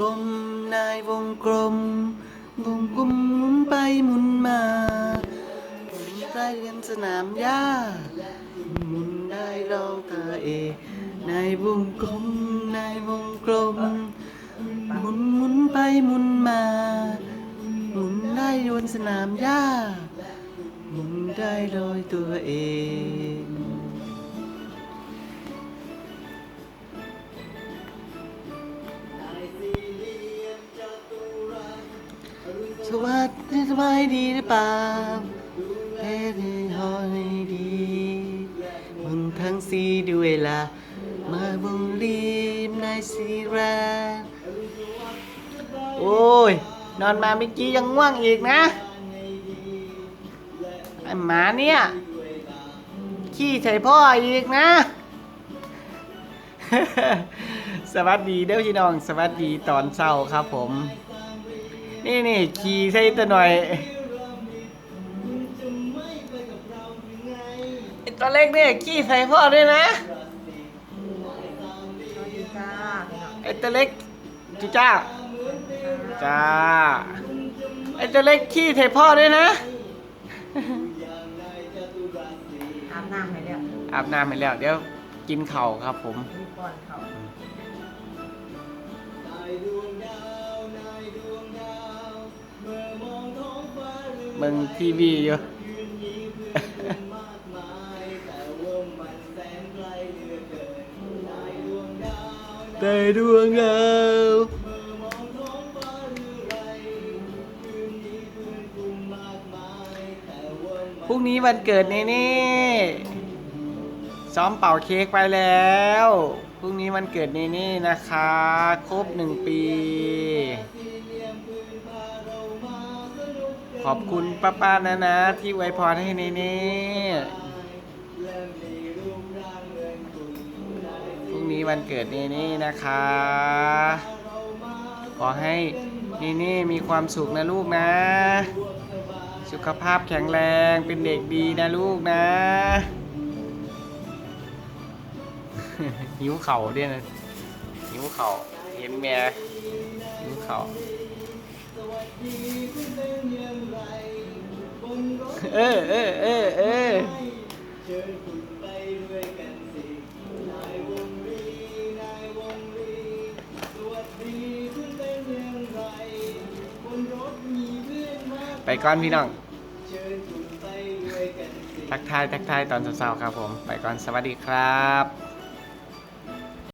กลมนายวงกลมวงกลมหมุนไปหมุนมาหมุนได้เรียนสนามหญ้าหมุนได้ลองเธอเองในวงกลมในวงกลมหมุนหมุนไปหมุนมาหมุนได้บนสนามหญ้าหมุนได้ลอยตัวเอง สวัสดีสบายดีหรือเปล่าแพ้ในหอยดีมึงทั้งสีด้วยล่ะ มาบุงรีมในสีแรนโอ้ย นอนมาเมื่อกี้ยังง่วงอีกนะ ไอหมาเนี่ย ขี้ใส่พ่ออีกนะ สวัสดีเด้อพี่น้อง สวัสดีตอนเช้าครับผม นี่นี่ขี่ใส่ตัวหน่อยไอ้ตัวเล็กเนี่ยขี่ใส่พ่อด้วยนะสวัสดีจ้าพี่น้องไอ้ตัวเล็กจูจ้าจ้าไอ้ตัวเล็กขี้ใส่พ่อด้วยนะอาบน้ำให้แล้วอาบน้ำไปแล้ว เดี๋ยวกินเข่าวครับผมมีป้อนเขา บิ่งทีวีอยู่แต่ดวงดาวพรุ่งนี้วันเกิดเนเน่ซ้อมเป่าเค้กไปแล้ว พรุ่งนี้วันเกิดเนเน่นะคะ ครบหนึ่งปี ขอบคุณป้าป้านะนะ ที่ไวพรให้เนเน่พรุ่งนี้วันเกิดเนเน่นะคะ ขอให้เนเน่มีความสุขนะลูกนะ สุขภาพแข็งแรงเป็นเด็กดีนะลูกนะหิวเข่าด้วยนะหิวเข่าเห็นแม่หิวเข่า เออเออเออเออไปก่อนพี่น้องทักทายทักทายตอนเช้าๆครับผม ไปก่อนสวัสดีครับ